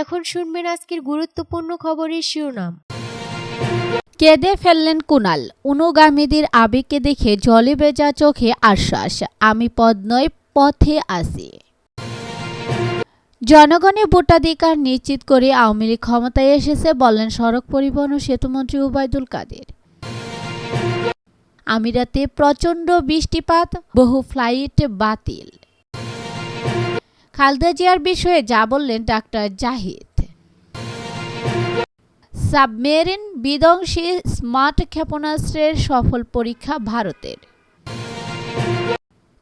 এখন শুনবেন আজকের গুরুত্বপূর্ণ খবরের শিরোনাম। কেঁদে ফেললেন কুনাল অনুগামীদের আবেগকে দেখে জলে ভেজা চোখে আশ্বাস, আমি পদ নয়, পথে আসি জনগণের ভোটাধিকার নিশ্চিত করে আওয়ামী লীগ ক্ষমতায় এসেছে বললেন সড়ক পরিবহন ও সেতুমন্ত্রী উবায়দুল কাদের। আমিরাতে প্রচণ্ড বৃষ্টিপাত, বহু ফ্লাইট বাতিল। খালদা জিয়ার বিষয়ে যা বললেন ডাক্তার জাহিদ। সাবমেরিন বিধ্বংসী স্মার্ট ক্ষেপণাস্ত্রের সফল পরীক্ষা ভারতের।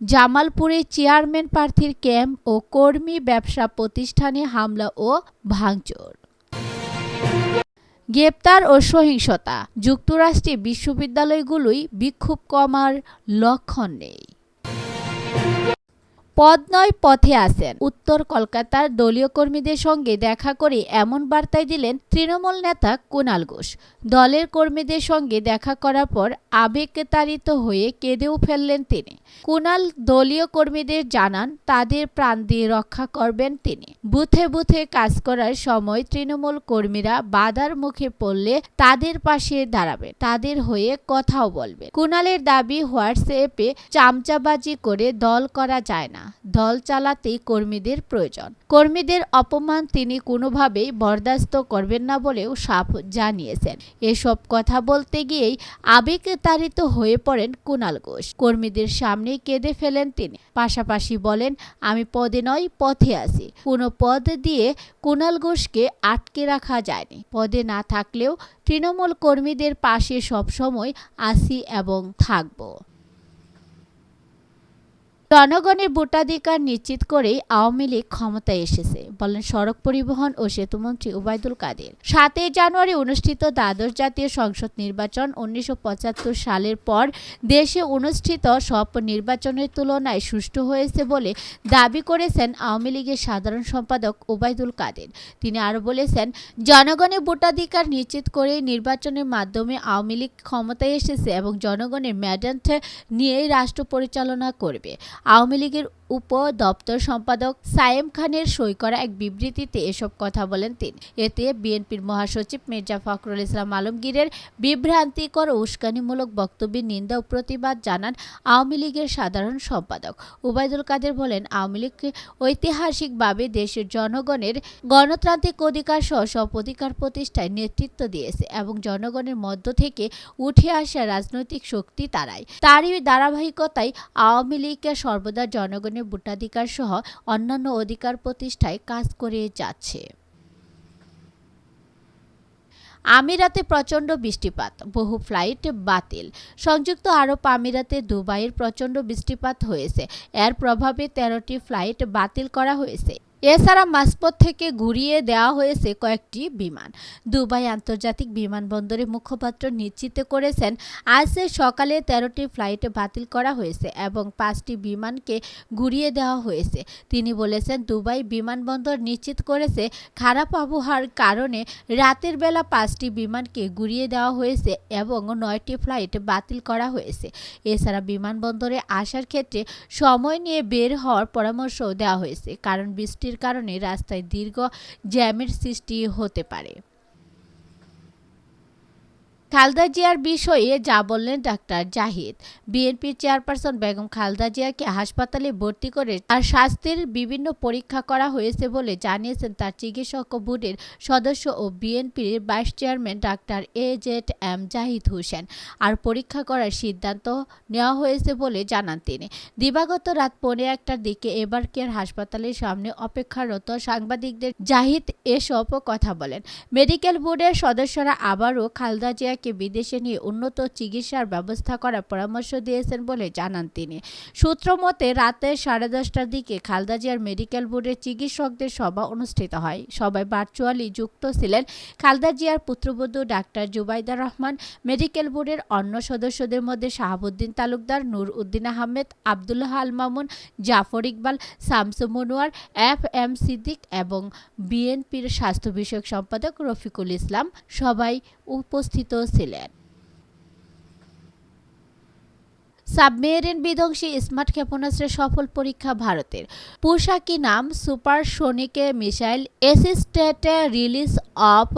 জামালপুরে চেয়ারম্যান প্রার্থীর ক্যাম্প ও কর্মী ব্যবসা প্রতিষ্ঠানে হামলা ও ভাঙচুর। গ্রেপ্তার ও সহিংসতা। যুক্তরাষ্ট্রে বিশ্ববিদ্যালয়গুলোই বিক্ষোভ কমার লক্ষণ নেই। পদ নয় পথে আসেন উত্তর কলকাতার দলীয় কর্মীদের সঙ্গে দেখা করে এমন বার্তায় দিলেন তৃণমূল নেতা কুণাল ঘোষ। দলের কর্মীদের সঙ্গে দেখা করার পর আবেগতাড়িত হয়ে কেঁদেও ফেললেন তিনি। কুণাল দলীয় কর্মীদের জানান, তাদের প্রাণ দিয়ে রক্ষা করবেন তিনি। বুথে বুথে কাজ করার সময় তৃণমূল কর্মীরা বাধার মুখে পড়লে তাদের পাশে দাঁড়াবে, তাদের হয়ে কথাও বলবে। কুণালের দাবি হোয়াটসঅ্যাপে চামচাবাজি করে দল করা যায় না। দল চালাতে কর্মীদের প্রয়োজন। কর্মীদের অপমান তিনি কোনোভাবেই বরদাস্ত করবেন না বলেও সাফ জানিয়েছেন। এসব কথা বলতে গিয়েই আবেগতাড়িত হয়ে পড়েন কুণাল ঘোষ। কর্মীদের সামনে কেঁদে ফেলেন তিনি। পাশাপাশি বলেন, আমি পদে নয়, পথে আছি। কোনো পদ দিয়ে কুণাল ঘোষকে আটকে রাখা যায়নি। পদে না থাকলেও তৃণমূল কর্মীদের পাশে সবসময় আসি এবং থাকব। জনগণের ভোটাধিকার নিশ্চিত করেই আওয়ামী লীগ ক্ষমতায় এসেছে, বলেন সড়ক পরিবহন ও সেতুমন্ত্রী ওবায়দুল কাদের। সাতই জানুয়ারি অনুষ্ঠিত দ্বাদশ জাতীয় সংসদ নির্বাচন উনিশশো পঁচাত্তর সালের পর দেশে অনুষ্ঠিত সব নির্বাচনের তুলনায় সুষ্ঠু হয়েছে বলে দাবি করেছেন আওয়ামী লীগের সাধারণ সম্পাদক ওবায়দুল কাদের। তিনি আরও বলেছেন, জনগণের ভোটাধিকার নিশ্চিত করে নির্বাচনের মাধ্যমে আওয়ামী লীগ ক্ষমতায় এসেছে এবং জনগণের ম্যাডেন্ট নিয়েই রাষ্ট্র পরিচালনা করবে। আওয়ামী লীগের উপ দপ্তর সম্পাদক সায়েম খানের সই করা এক বিবৃতিতে এসব কথা বলেন তিনি। এতে বিএনপির মহাসচিব মির্জা ফখরুল ইসলাম আলমগীরের বিভ্রান্তিকর উস্কানিমূলক বক্তব্যের নিন্দা ও প্রতিবাদ জানান আওয়ামী লীগের সাধারণ সম্পাদক। ওবায়দুল কাদের বলেন, আওয়ামী লীগকে ঐতিহাসিকভাবে দেশের জনগণের গণতান্ত্রিক অধিকার সহ সব অধিকার প্রতিষ্ঠায় নেতৃত্ব দিয়েছে এবং জনগণের মধ্য থেকে উঠে আসা রাজনৈতিক শক্তি তারাই। তারই ধারাবাহিকতায় আওয়ামী লীগকে সর্বদা জনগণের ভোটাধিকার সহ অন্যান্য অধিকার প্রতিষ্ঠায় কাজ করে যাচ্ছে। আমিরাতে প্রচণ্ড বৃষ্টিপাত, বহু ফ্লাইট বাতিল। সংযুক্ত আরব আমিরাতে দুবাইয়ের প্রচণ্ড বৃষ্টিপাত হয়েছে। এর প্রভাবে তেরোটি ফ্লাইট বাতিল করা হয়েছে। এছাড়া মাসপথ থেকে ঘুরিয়ে দেওয়া হয়েছে কয়েকটি বিমান। দুবাই আন্তর্জাতিক বিমানবন্দরে মুখপাত্র নিশ্চিত করেছেন, আজ সকালে তেরোটি ফ্লাইট বাতিল করা হয়েছে এবং পাঁচটি বিমানকে ঘুরিয়ে দেওয়া হয়েছে। তিনি বলেছেন, দুবাই বিমানবন্দর নিশ্চিত করেছে খারাপ আবহাওয়ার কারণে রাতের বেলা পাঁচটি বিমানকে ঘুরিয়ে দেওয়া হয়েছে এবং নয়টি ফ্লাইট বাতিল করা হয়েছে। এছাড়া বিমানবন্দরে আসার ক্ষেত্রে সময় নিয়ে বের হওয়ার পরামর্শও দেওয়া হয়েছে। কারণ বৃষ্টির কারণে রাস্তায় দীর্ঘ জ্যামের সৃষ্টি হতে পারে। খালদা জিয়ার বিষয়ে যা বললেন ডাক্তার জাহিদ। বিএনপির চেয়ারপারসন বেগম খালদা জিয়াকে হাসপাতালে ভর্তি করে তার স্বাস্থ্যের বিভিন্ন পরীক্ষা করা হয়েছে বলে জানিয়েছেন তার চিকিৎসক বোর্ডের সদস্য ও বিএনপির vice chairman doctor A Z M Zahid Hossain. আর পরীক্ষা করার সিদ্ধান্ত নেওয়া হয়েছে বলে জানান তিনি। দিবাগত রাত পৌনে একটার দিকে এবার কেয়ার হাসপাতালের সামনে অপেক্ষারত সাংবাদিকদের জাহিদ এসব কথা বলেন। মেডিকেল বোর্ডের সদস্যরা আবারও খালদা জিয়া জিয়াকে বিদেশে নিয়ে উন্নত চিকিৎসার ব্যবস্থা করার পরামর্শ দিয়েছেন বলে জানান তিনি। সূত্র মতে, রাতে সাড়ে দশটার দিকে খালদা জিয়ার মেডিকেল বোর্ডের চিকিৎসকদের সভা অনুষ্ঠিত হয়। সবাই ভার্চুয়ালি যুক্ত ছিলেন খালদা জিয়ার পুত্রবধূ ডাক্তার জুবাইদা রহমান, মেডিকেল বোর্ডের অন্য সদস্যদের মধ্যে শাহাবুদ্দিন তালুকদার, নূর উদ্দিন আহমেদ, আবদুল্লাহ আল মামুন, জাফর ইকবাল শামসু মনোয়ার, এফ এম সিদ্দিক এবং বিএনপির স্বাস্থ্য বিষয়ক সম্পাদক রফিকুল ইসলাম সবাই উপস্থিত ছিলেন। সাবমেরিন বিধ্বংসী স্মার্ট ক্ষেপণাস্ত্রের সফল পরীক্ষা ভারতের। পোশাকি নাম supersonic missile assisted release of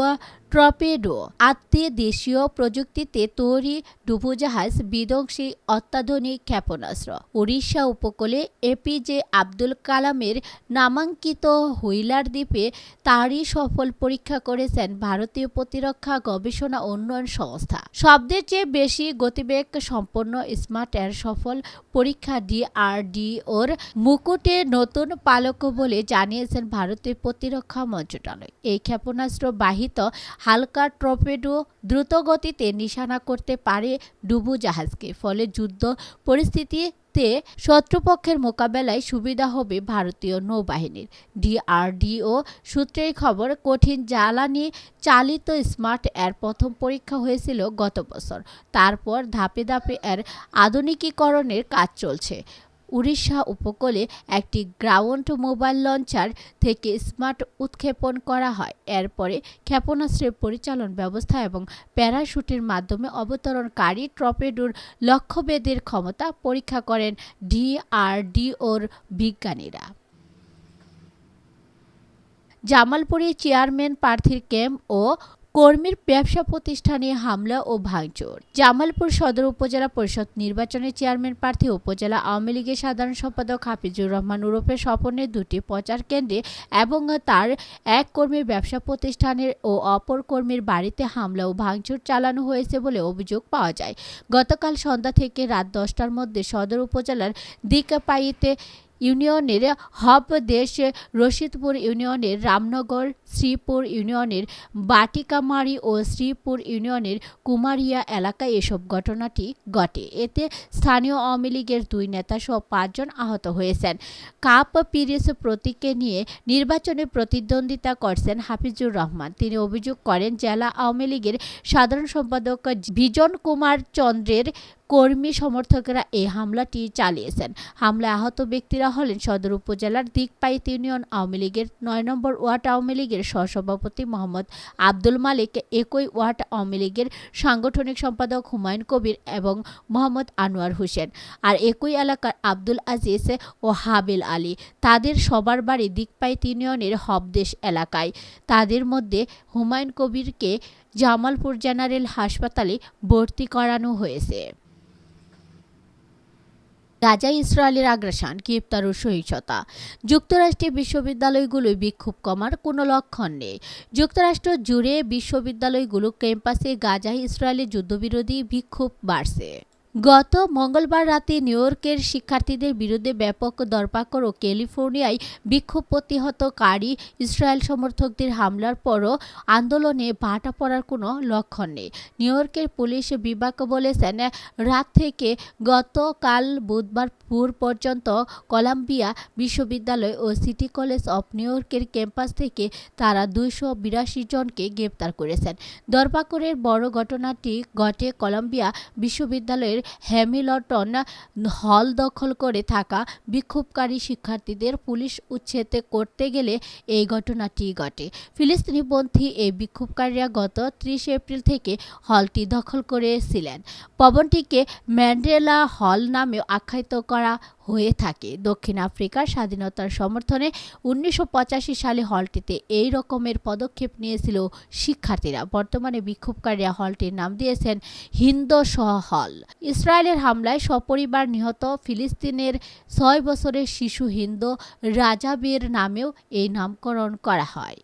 torpedo আত্মীয় প্রযুক্তিতে তৈরি ডুবোজাহাজ বিধ্বংসী অত্যাধুনিক ক্ষেপণাস্ত্র। উড়িষ্যা উপকূলে এপিজে আব্দুল কালামের নামাঙ্কিত হুইলার দ্বীপে তারই সফল পরীক্ষা করেছেন ভারতীয় প্রতিরক্ষা গবেষণা উন্নয়ন সংস্থা। শব্দের চেয়ে বেশি গতিবেগ সম্পন্ন স্মার্ট এর সফল পরীক্ষা ডিআরডিওর মুকুটে নতুন পালক বলে জানিয়েছেন ভারতের প্রতিরক্ষা মন্ত্রণালয়। এই ক্ষেপণাস্ত্র বাহিত হালকা টর্পেডো দ্রুত গতিতে নিশানা করতে পারে ডুবু জাহাজকে। ফলে যুদ্ধ পরিস্থিতিতে শত্রুপক্ষের মোকাবেলায় সুবিধা হবে ভারতীয় নৌবাহিনীর। ডিআরডিও সূত্রের খবর, কঠিন জ্বালানি চালিত স্মার্ট এর প্রথম পরীক্ষা হয়েছিল গত বছর। তারপর ধাপে ধাপে এর আধুনিকীকরণের কাজ চলছে। উড়িষ্যা উপকূলে একটি গ্রাউন্ড মোবাইল লঞ্চার থেকে স্মার্ট উৎক্ষেপণ করা হয়। এরপরে ক্ষেপণাস্ত্রের পরিচালন ব্যবস্থা এবং প্যারাশুটের মাধ্যমে অবতরণকারী ট্রপেডোর লক্ষ্যভেদের ক্ষমতা পরীক্ষা করেন ডিআরডিওর বিজ্ঞানীরা। জামালপুরে চেয়ারম্যান প্রার্থীর ক্যাম্প ও কর্মীর ব্যবসা প্রতিষ্ঠানে হামলা ও ভাঙচুর। জামালপুর সদর উপজেলা পরিষদ নির্বাচনে চেয়ারম্যান প্রার্থী উপজেলা আওয়ামী লীগের সাধারণ সম্পাদক হাফিজুর রহমান উরফে স্বপনের দুটি প্রচার কেন্দ্রে এবং তার এক কর্মীর ব্যবসা প্রতিষ্ঠানের ও অপর কর্মীর বাড়িতে হামলা ও ভাঙচুর চালানো হয়েছে বলে অভিযোগ পাওয়া যায়। গতকাল সন্ধ্যা থেকে রাত দশটার মধ্যে সদর উপজেলার দিকপাইতে ইউনিয়নের হব দেশ রশিদপুর ইউনিয়নের রামনগর, শ্রীপুর ইউনিয়নের বাটিকামারি ও শ্রীপুর ইউনিয়নের কুমারিয়া এলাকায় এসব ঘটনাটি ঘটে। এতে স্থানীয় আওয়ামী লীগের দুই নেতা সহ পাঁচজন আহত হয়েছেন। কাপ পিরিস প্রতীককে নিয়ে নির্বাচনে প্রতিদ্বন্দ্বিতা করছেন হাফিজুর রহমান। তিনি অভিযোগ করেন, জেলা আওয়ামী লীগের সাধারণ সম্পাদক বিজন কুমার চন্দ্রের কর্মী সমর্থকেরা এই হামলাটি চালিয়েছেন। হামলায় আহত ব্যক্তিরা হলেন সদর উপজেলার দিকপাইত ইউনিয়ন আওয়ামী লীগের নয় নম্বর ওয়ার্ড আওয়ামী লীগের সহসভাপতি মোহাম্মদ আব্দুল মালিক, একই ওয়ার্ড আওয়ামী লীগের সাংগঠনিক সম্পাদক হুমায়ুন কবির এবং মোহাম্মদ আনোয়ার হোসেন। আর একই এলাকার আব্দুল আজিজ ও হাবিল আলী, তাদের সবার বাড়ি দিকপাইত ইউনিয়নের হবদেশ এলাকায়। তাদের মধ্যে হুমায়ুন কবিরকে জামালপুর জেনারেল হাসপাতালে ভর্তি করানো হয়েছে। গাজা ইসরায়েলের আগ্রাসন গ্রেপ্তার ও সহিংসতা। যুক্তরাষ্ট্রের বিশ্ববিদ্যালয়গুলোয় বিক্ষোভ কমার কোনো লক্ষণ নেই। যুক্তরাষ্ট্র জুড়ে বিশ্ববিদ্যালয়গুলো ক্যাম্পাসে গাজা ইসরায়েলের যুদ্ধবিরোধী বিক্ষোভ বাড়ছে। গত মঙ্গলবার রাতে নিউ ইয়র্কের শিক্ষার্থীদের বিরুদ্ধে ব্যাপক দরপাকড় ও ক্যালিফোর্নিয়ায় বিক্ষোভ প্রতিহতকারী ইসরায়েল সমর্থকদের হামলার পরও আন্দোলনে ভাটা পড়ার কোনো লক্ষণ নেই। নিউ ইয়র্কের পুলিশ বিভাগ বলেছেন, রাত থেকে গতকাল বুধবার ভোর পর্যন্ত কলাম্বিয়া বিশ্ববিদ্যালয় ও সিটি কলেজ অফ নিউ ইয়র্কের ক্যাম্পাস থেকে তারা দুইশো বিরাশি জনকে গ্রেপ্তার করেছেন। দরপাকড়ের বড় ঘটনাটি ঘটে কলাম্বিয়া বিশ্ববিদ্যালয়ের হ্যামিলটন হল দখল করে থাকা বিক্ষোভকারী শিক্ষার্থীদের পুলিশ উচ্ছেদ করতে গেলে এই ঘটনাটি ঘটে। ফিলিস্তিনিপন্থী এই বিক্ষোভকারীরা গত ত্রিশ এপ্রিল থেকে হলটি দখল করেছিলেন। ভবনটিকে ম্যান্ডেলা হল নামে আখ্যায়িত করা হয়ে থাকে। দক্ষিণ আফ্রিকার স্বাধীনতার সমর্থনে উনিশশো পঁচাশি সালে হলটিতে এই রকমের পদক্ষেপ নিয়েছিল শিক্ষার্থীরা। বর্তমানে বিক্ষোভকারীরা হলটির নাম দিয়েছেন হিন্দসহ হল। ইসরায়েলের হামলায় সপরিবার নিহত ফিলিস্তিনের ছয় বছরের শিশু হিন্দু রাজাবের নামেও এই নামকরণ করা হয়।